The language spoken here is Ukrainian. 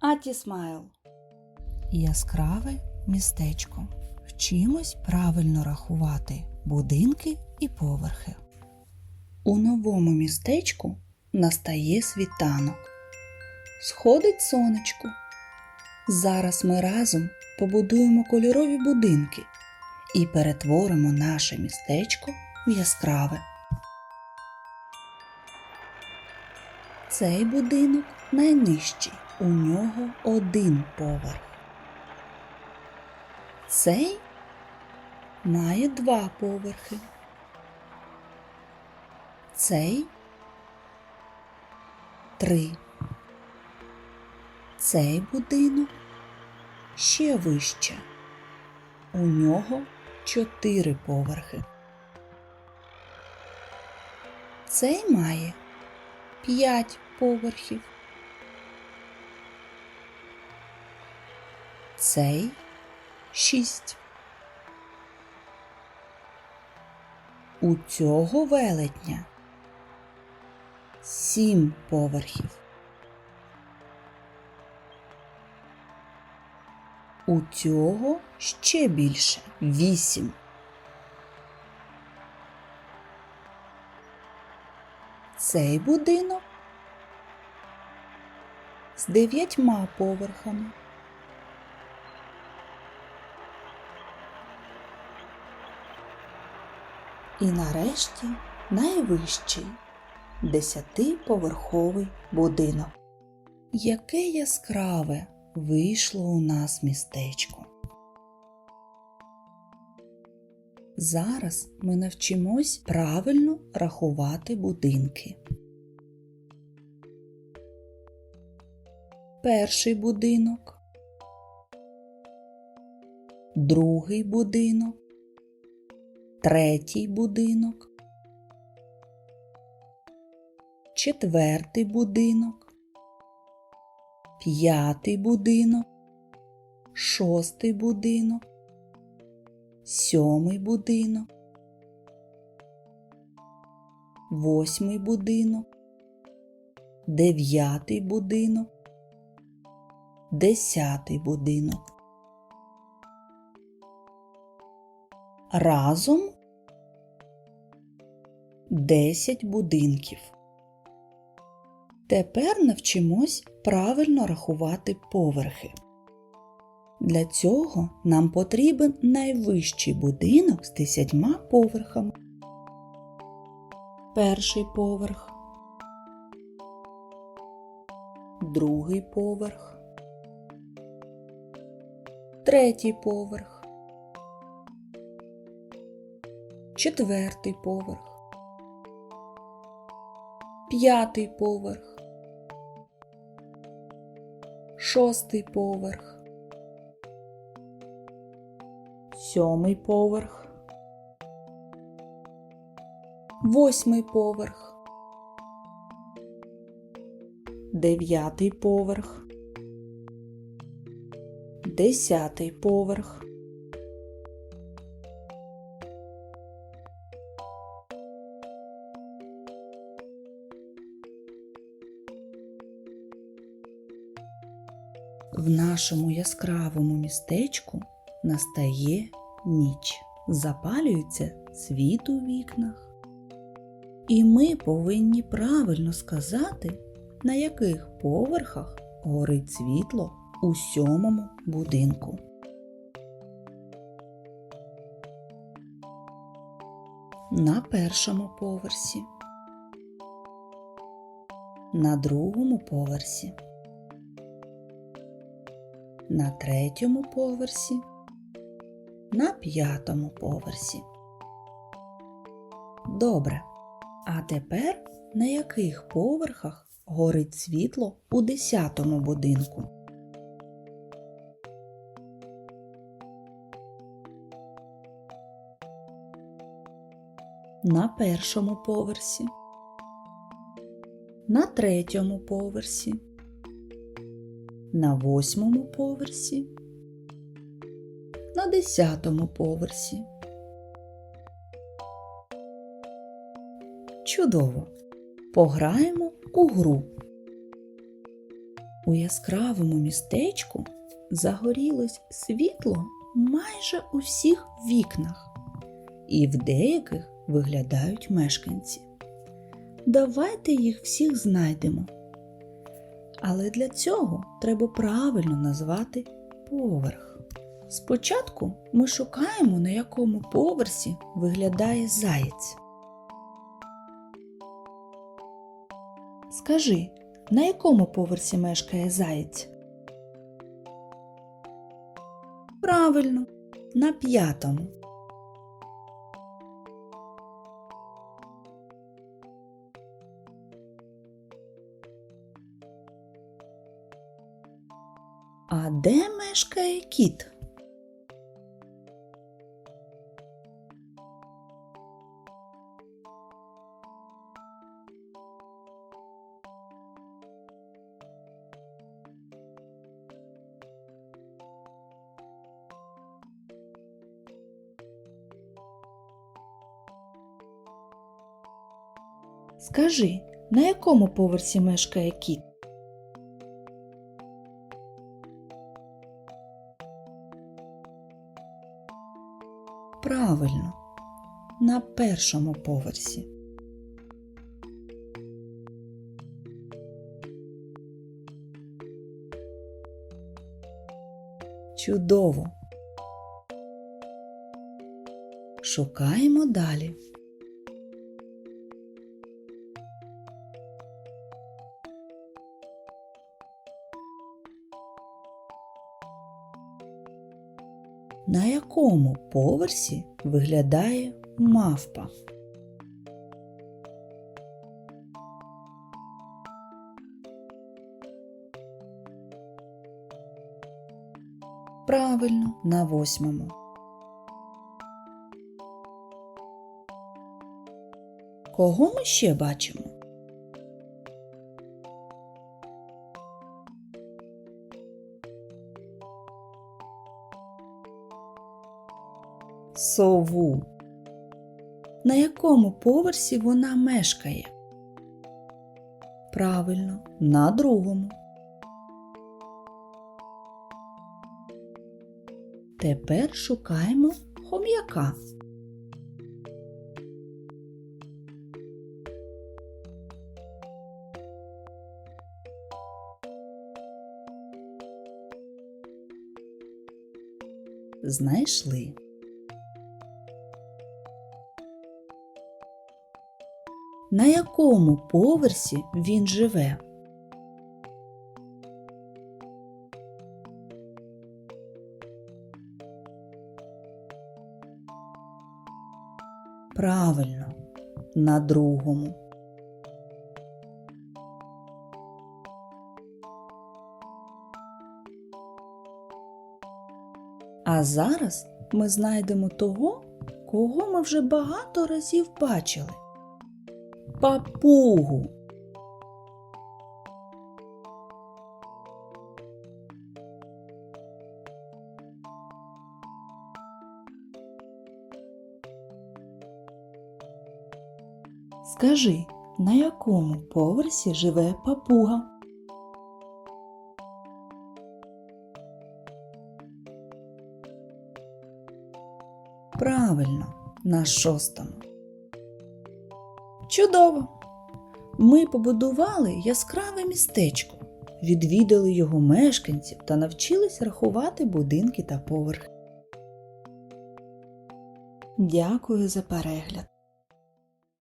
Аті Смайл. Яскраве містечко. Вчимось правильно рахувати будинки і поверхи. У новому містечку настає світанок. Сходить сонечко. Зараз ми разом побудуємо кольорові будинки і перетворимо наше містечко в яскраве. Цей будинок найнижчий. У нього один поверх. Цей має два поверхи. Цей три. Цей будинок ще вище. У нього чотири поверхи. Цей має п'ять поверхів. Цей шість. У цього велетня сім поверхів. У цього ще більше вісім. Цей будинок з дев'ятьма поверхами. І нарешті найвищий десятиповерховий будинок. Яке яскраве вийшло у нас містечко. Зараз ми навчимось правильно рахувати будинки. Перший будинок, другий будинок, третій будинок, четвертий будинок, п'ятий будинок, шостий будинок, сьомий будинок, восьмий будинок, дев'ятий будинок, десятий будинок. Разом 10 будинків. Тепер навчимось правильно рахувати поверхи. Для цього нам потрібен найвищий будинок з 10 поверхами. Перший поверх, другий поверх, третій поверх. четвертий поверх, п'ятий поверх, шостий поверх, сьомий поверх, восьмий поверх, дев'ятий поверх, десятий поверх. В нашому яскравому містечку настає ніч. Запалюється світ у вікнах. І ми повинні правильно сказати, на яких поверхах горить світло у сьомому будинку. На першому поверсі. На другому поверсі на третьому поверсі, на п'ятому поверсі. Добре. А тепер на яких поверхах горить світло у десятому будинку? На першому поверсі, на третьому поверсі на восьмому поверсі, на десятому поверсі. Чудово! Пограємо у гру. У яскравому містечку загорілось світло майже у всіх вікнах, і в деяких виглядають мешканці. Давайте їх всіх знайдемо. Але для цього треба правильно назвати поверх. Спочатку ми шукаємо, на якому поверсі виглядає заєць. Скажи, на якому поверсі мешкає заєць? Правильно, на п'ятому. А де мешкає кіт? Скажи, на якому поверсі мешкає кіт? Правильно, на першому поверсі. Чудово. Шукаємо далі. Якому поверсі виглядає мавпа? Правильно, на восьмому. Кого ми ще бачимо? Сову. На якому поверсі вона мешкає? Правильно, на другому. Тепер шукаємо хом'яка. Знайшли. На якому поверсі він живе? Правильно, на другому. А зараз ми знайдемо того, кого ми вже багато разів бачили. Папугу. Скажи, на якому поверсі живе папуга? Правильно, на шостому. Чудово! Ми побудували яскраве містечко, відвідали його мешканців та навчились рахувати будинки та поверхи. Дякую за перегляд!